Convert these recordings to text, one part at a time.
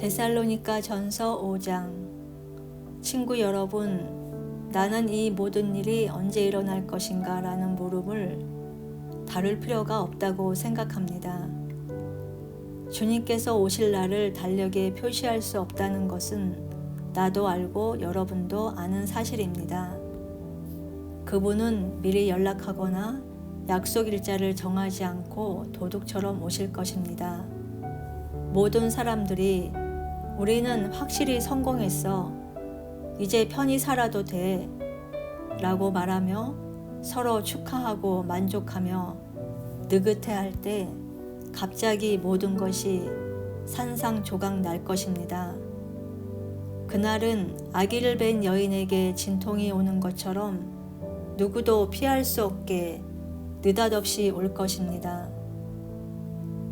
데살로니가 전서 5장 친구 여러분, 나는 이 모든 일이 언제 일어날 것인가 라는 물음을 다룰 필요가 없다고 생각합니다. 주님께서 오실 날을 달력에 표시할 수 없다는 것은 나도 알고 여러분도 아는 사실입니다. 그분은 미리 연락하거나 약속 일자를 정하지 않고 도둑처럼 오실 것입니다. 모든 사람들이 우리는 확실히 성공했어. 이제 편히 살아도 돼. 라고 말하며 서로 축하하고 만족하며 느긋해 할 때 갑자기 모든 것이 산상조각 날 것입니다. 그날은 아기를 뵌 여인에게 진통이 오는 것처럼 누구도 피할 수 없게 느닷없이 올 것입니다.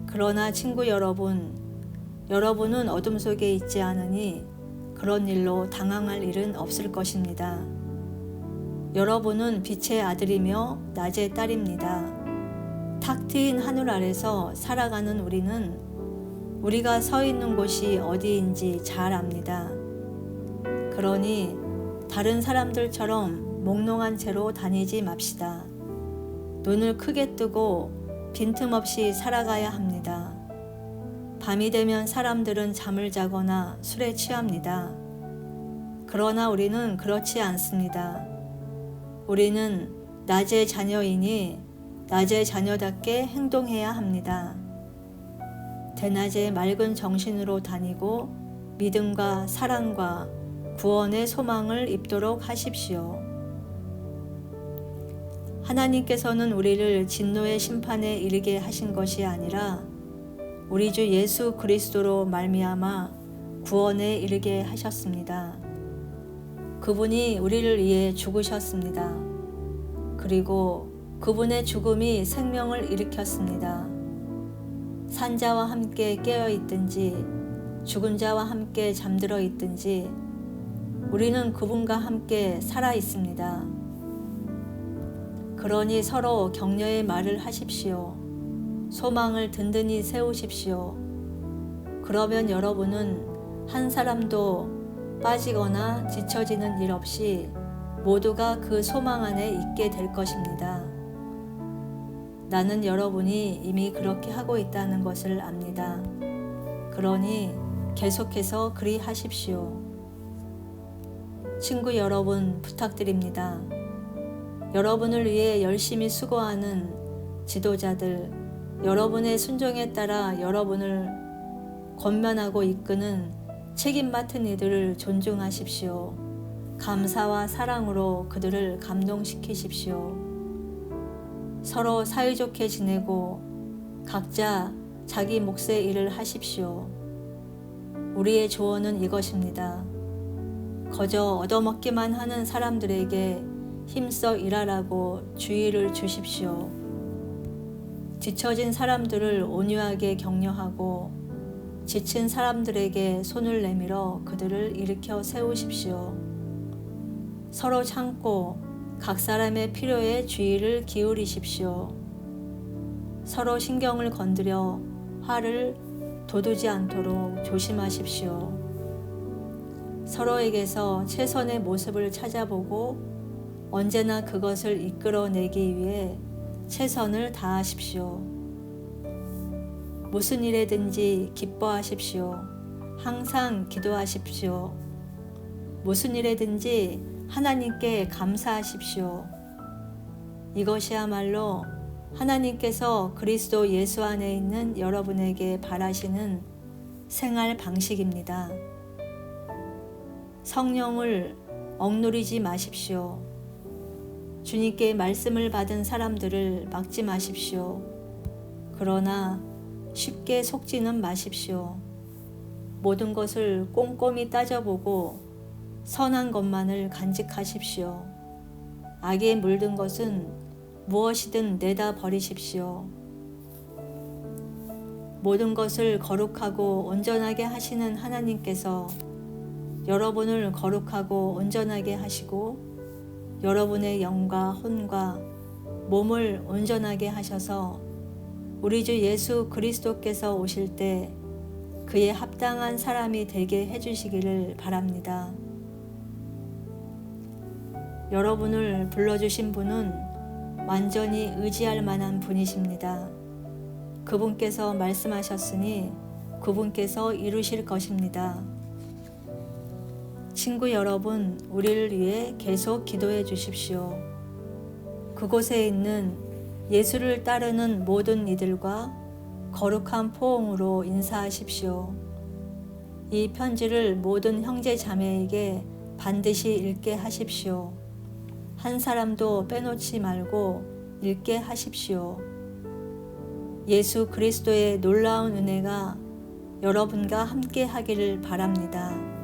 그러나 친구 여러분, 여러분은 어둠 속에 있지 않으니 그런 일로 당황할 일은 없을 것입니다. 여러분은 빛의 아들이며 낮의 딸입니다. 탁 트인 하늘 아래서 살아가는 우리는 우리가 서 있는 곳이 어디인지 잘 압니다. 그러니 다른 사람들처럼 몽롱한 채로 다니지 맙시다. 눈을 크게 뜨고 빈틈없이 살아가야 합니다. 밤이 되면 사람들은 잠을 자거나 술에 취합니다. 그러나 우리는 그렇지 않습니다. 우리는 낮의 자녀이니 낮의 자녀답게 행동해야 합니다. 대낮에 맑은 정신으로 다니고 믿음과 사랑과 구원의 소망을 입도록 하십시오. 하나님께서는 우리를 진노의 심판에 이르게 하신 것이 아니라 우리 주 예수 그리스도로 말미암아 구원에 이르게 하셨습니다. 그분이 우리를 위해 죽으셨습니다. 그리고 그분의 죽음이 생명을 일으켰습니다. 산자와 함께 깨어 있든지 죽은 자와 함께 잠들어 있든지 우리는 그분과 함께 살아 있습니다. 그러니 서로 격려의 말을 하십시오. 소망을 든든히 세우십시오. 그러면 여러분은 한 사람도 빠지거나 지쳐지는 일 없이 모두가 그 소망 안에 있게 될 것입니다. 나는 여러분이 이미 그렇게 하고 있다는 것을 압니다. 그러니 계속해서 그리 하십시오. 친구 여러분 부탁드립니다. 여러분을 위해 열심히 수고하는 지도자들, 여러분의 순종에 따라 여러분을 권면하고 이끄는 책임 맡은 이들을 존중하십시오. 감사와 사랑으로 그들을 감동시키십시오. 서로 사이좋게 지내고 각자 자기 몫의 일을 하십시오. 우리의 조언은 이것입니다. 거저 얻어먹기만 하는 사람들에게 힘써 일하라고 주의를 주십시오. 지쳐진 사람들을 온유하게 격려하고 지친 사람들에게 손을 내밀어 그들을 일으켜 세우십시오. 서로 참고 각 사람의 필요에 주의를 기울이십시오. 서로 신경을 건드려 화를 돋우지 않도록 조심하십시오. 서로에게서 최선의 모습을 찾아보고 언제나 그것을 이끌어내기 위해 최선을 다하십시오. 무슨 일에든지 기뻐하십시오. 항상 기도하십시오. 무슨 일에든지 하나님께 감사하십시오. 이것이야말로 하나님께서 그리스도 예수 안에 있는 여러분에게 바라시는 생활 방식입니다. 성령을 억누르지 마십시오. 주님께 말씀을 받은 사람들을 막지 마십시오. 그러나 쉽게 속지는 마십시오. 모든 것을 꼼꼼히 따져보고 선한 것만을 간직하십시오. 악에 물든 것은 무엇이든 내다 버리십시오. 모든 것을 거룩하고 온전하게 하시는 하나님께서 여러분을 거룩하고 온전하게 하시고 여러분의 영과 혼과 몸을 온전하게 하셔서 우리 주 예수 그리스도께서 오실 때 그에 합당한 사람이 되게 해주시기를 바랍니다. 여러분을 불러주신 분은 완전히 의지할 만한 분이십니다. 그분께서 말씀하셨으니 그분께서 이루실 것입니다. 친구 여러분, 우리를 위해 계속 기도해 주십시오. 그곳에 있는 예수를 따르는 모든 이들과 거룩한 포옹으로 인사하십시오. 이 편지를 모든 형제 자매에게 반드시 읽게 하십시오. 한 사람도 빼놓지 말고 읽게 하십시오. 예수 그리스도의 놀라운 은혜가 여러분과 함께 하기를 바랍니다.